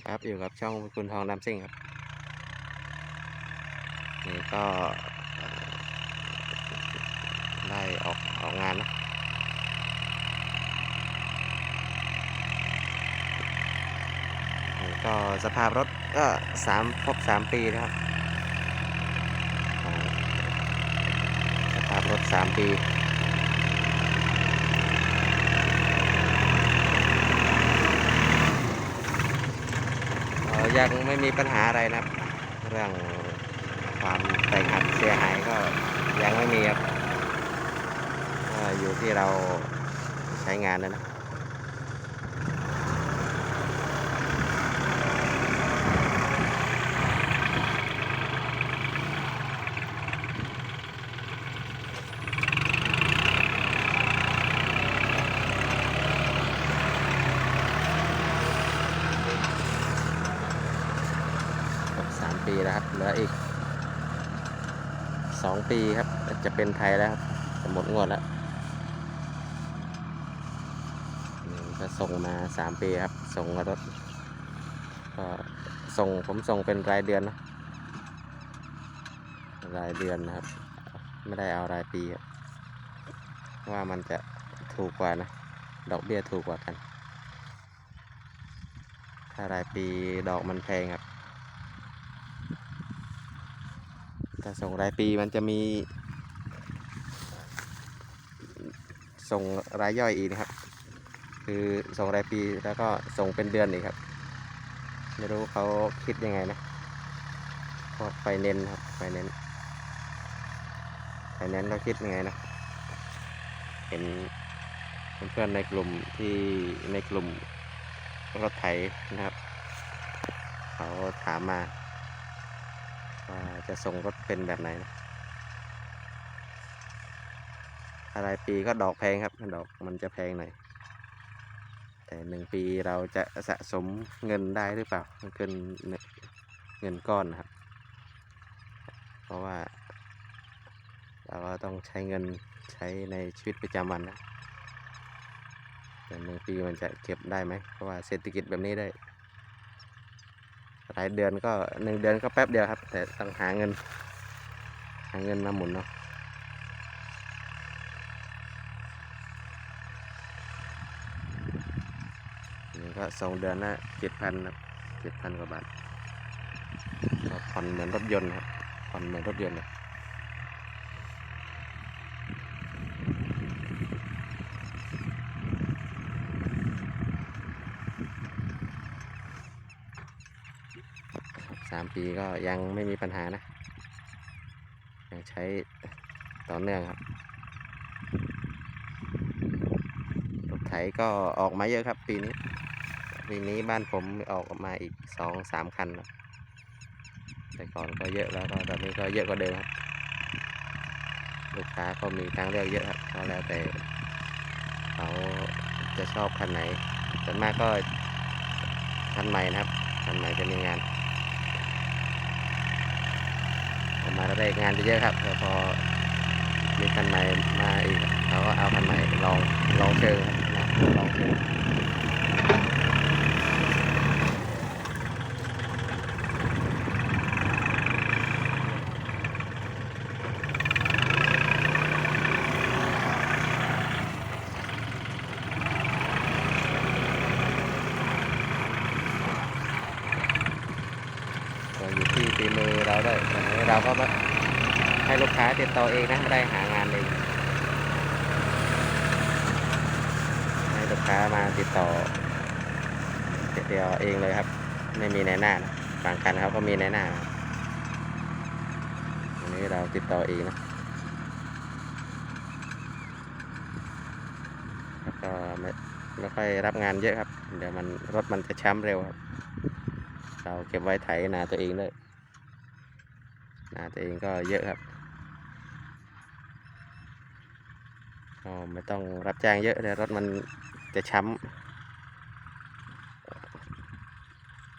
ครับอยู่กับช่องคุณทองดำซิ่งครับนี่ก็ได้ออกออกงานนะนี่ก็สภาพรถก็สามครบสามปีนะครับสภาพรถสามปี เอ่อ ยังไม่มีปัญหาอะไรนะครับ เรื่องความแตกหักเสียหายก็ยังไม่มีครับอยู่ที่เราใช้งานนะนะครบสามปี แล้วอีกสองปีครับ จะเป็นไทยแล้วครับจะหมดงวดแล้วนี่ก็ส่งมาสามปีครับ ส่งรถก็ส่งผมส่งเป็นรายเดือนนะรายเดือนนะครับ ไม่ได้เอารายปีว่ามันจะถูกกว่านะ ดอกเบี้ยถูกกว่ากัน ถ้ารายปีดอกมันแพงครับ ถ้าส่งรายปีมันจะมี ส่งรายย่อยอีกนะครับ คือส่งรายปีแล้วก็ส่งเป็นเดือนอีกครับ ไม่รู้เขาคิดยังไงนะพวกไฟเน้นครับไฟเน้นไฟเน้นเขาคิดยังไงนะเห็นเพื่อนในกลุ่มที่ในกลุ่มรถไถนะครับ เขาถามมา จะส่งรถเป็นแบบไหนนะถ้ารปีก็ดอกแพงครับ ดอกมันจะแพงหน่อย แต่หนึ่งปีเราจะสะสมเงินได้หรือเปล่าเงินเงินก้อนนะครับ เพราะว่า เราก็ต้องใช้เงินใช้ในชีวิตประจำวันนะแต่หนึ่งปีมันจะเก็บได้ไหมเพราะว่าเศรษฐกิจแบบนี้ได้ รายเดือนก็หนึ่งเดือนก็แป๊บเดียวครับ แต่ต้องหาเงิน หาเงินมาหมุนเนาะนี่ก็สองเดือนละเจ็ดพันครับเจ็ดพันกว่าบาทผ่อนเหมือนรถยนต์ครับผ่อนเหมือนรถยนต์เลย สามปีก็ยังไม่มีปัญหานะ ยังใช้ต่อเนื่องครับรถไถก็ออกมาเยอะครับปีนี้ ปีนี้บ้านผมออกมาอีกสองสามคันครับแต่ก่อนก็เยอะแล้วก็ตอนนี้ก็เยอะกว่าเดิมครับ ลูกค้าก็มีทางเลือกเยอะครับก็แล้วแต่เขาจะชอบคันไหนส่วนมากก็คันใหม่นะครับคันใหม่จะมีงานออก มาได้งานเยอะครับแต่พอมีคันใหม่มาอีกเขาก็เอาคันใหม่ลองลองเชิงนะลองเชิง ก็อยู่ที่ฝีมือเราด้วยอันนี้ เราก็มาให้ลูกค้าติดต่อเองนะไม่ได้หางานเองให้ลูกค้ามาติดต่อติดต่อเองเลยครับ ไม่มีในหน้านะบางคันเขาก็มีในหน้าอันนี้เราติดต่อเองนะก็ไม่ไม่ค่อยรับงานเยอะครับ เดี๋ยวมันรถมันจะช้ำเร็วครับ เราเก็บไว้ไถนาตัวเองด้วย นาตัวเองก็เยอะครับก็ไม่ต้องรับจ้างเยอะเลยรถมันจะช้ำ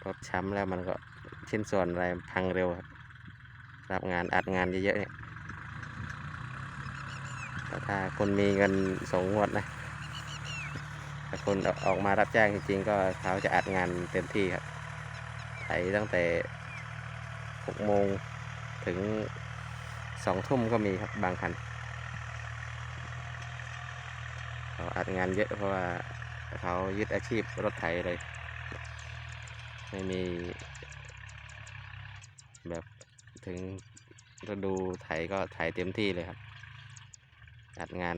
รถช้ำแล้วมันก็ชิ้นส่วนอะไรพังเร็วครับ รับงานอัดงานเยอะๆเนี่ยถ้าคนมีเงินส่งงวดนะถ้าคนออกมารับจ้างจริงๆ ก็เขาจะอัดงานเต็มที่ครับไถตั้งแต่หกโมง ถึงสองทุ่มก็มีครับบางคันเขาอัดงานเยอะเพราะว่าเขายึดอาชีพรถไถเลย ไม่มี แบบถึงฤดูไถก็ไถเต็มที่เลยครับ อัดงาน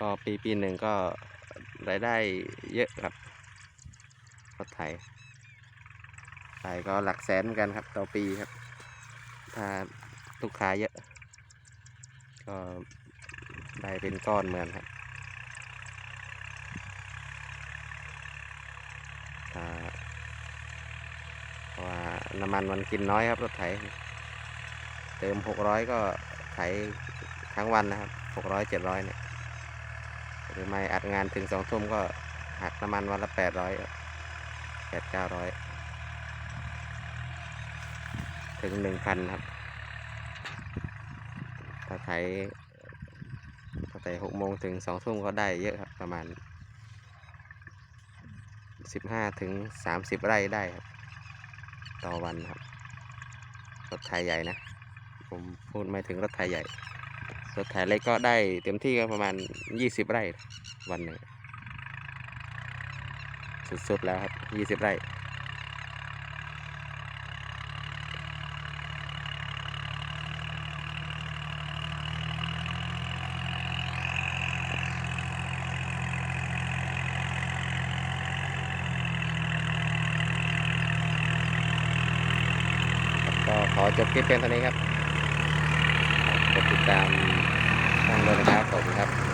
ก็ปีปีหนึ่งก็รายได้เยอะครับรถไถไถก็หลักแสนเหมือนกันครับต่อปีครับ ถ้าลูกค้าเยอะ ก็ได้เป็นก้อนเหมือนครับเพราะว่าน้ำมันมันกินน้อยครับรถไถ เติมหกร้อยก็ไถทั้งวันนะครับหกร้อยเจ็ดร้อยเนี่ย หรือไม่อัดงานถึงสองทุ่มก็หักน้ำมันวันละแปดร้อยแปดเก้าร้อย ถึงหนึ่งพันครับ ถ้าไถตั้งแต่หกโมงถึงสองทุ่มก็ได้เยอะครับประมาณสิบห้าถึงสามสิบไร่ได้ครับ ต่อวันครับรถไถใหญ่นะ ผมพูดไม่ถึงรถไถใหญ่รถไถเล็กก็ได้เต็มที่ก็ประมาณยี่สิบไร่วันหนึ่งสุดๆแล้วครับยี่สิบไร่ ก็ข อจบคลิปเพียงเท่านี้ครับกดติดตามช่องด้วยนะครับขอบคุณครับ